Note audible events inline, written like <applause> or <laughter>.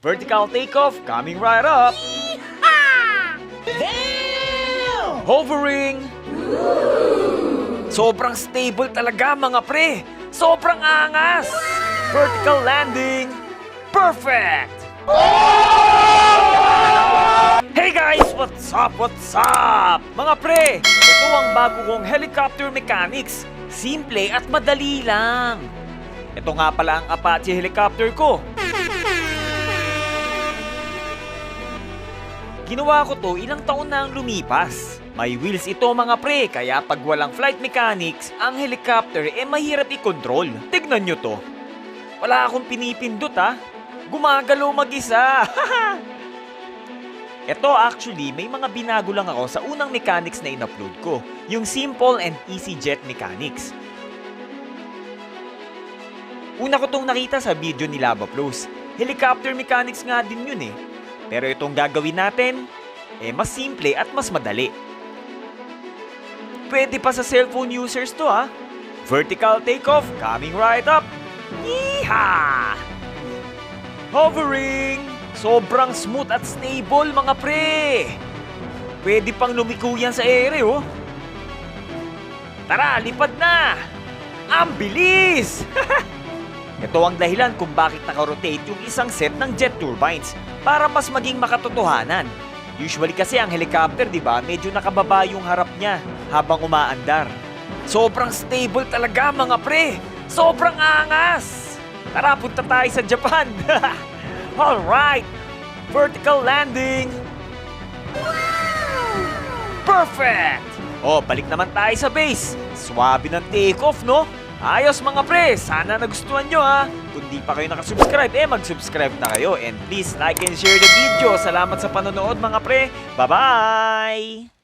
Vertical takeoff coming right up. Hovering. Sobrang stable talaga mga pre. Sobrang angas. Vertical landing. Perfect. Hey guys! What's up? What's up? Mga pre, ito ang bago kong helicopter mechanics. Simple at madali lang. Ito nga pala ang Apache helicopter ko. Ginawa ko to ilang taon na ang lumipas. May wheels ito mga pre, kaya pag walang flight mechanics, ang helicopter eh mahirap i-control. Tignan nyo to. Wala akong pinipindot ha. Gumagalaw mag-isa. <laughs> Ito actually, may mga binago lang ako sa unang mechanics na in-upload ko. Yung simple and easy jet mechanics. Una ko tong nakita sa video ni Lava Plus. Helicopter mechanics nga din yun eh. Pero itong gagawin natin, eh mas simple at mas madali. Pwede pa sa cellphone users to ha. Vertical takeoff coming right up. Yeehaw! Hovering! Sobrang smooth at stable mga pre! Pwede pang lumiko yan sa ere oh. Tara, lipad na! Ang bilis! <laughs> Ito ang dahilan kung bakit nakarotate yung isang set ng jet turbines para mas maging makatotohanan. Usually kasi ang helicopter, di ba, medyo nakababa yung harap niya habang umaandar. Sobrang stable talaga mga pre! Sobrang angas! Tara, punta tayo sa Japan! <laughs> Alright! Vertical landing! Perfect! Oh, balik naman tayo sa base. Swabe ng takeoff, no? Ayos mga pre, sana nagustuhan nyo ha. Kung di pa kayo nakasubscribe, eh mag-subscribe na kayo. And please like and share the video. Salamat sa panonood mga pre. Bye-bye!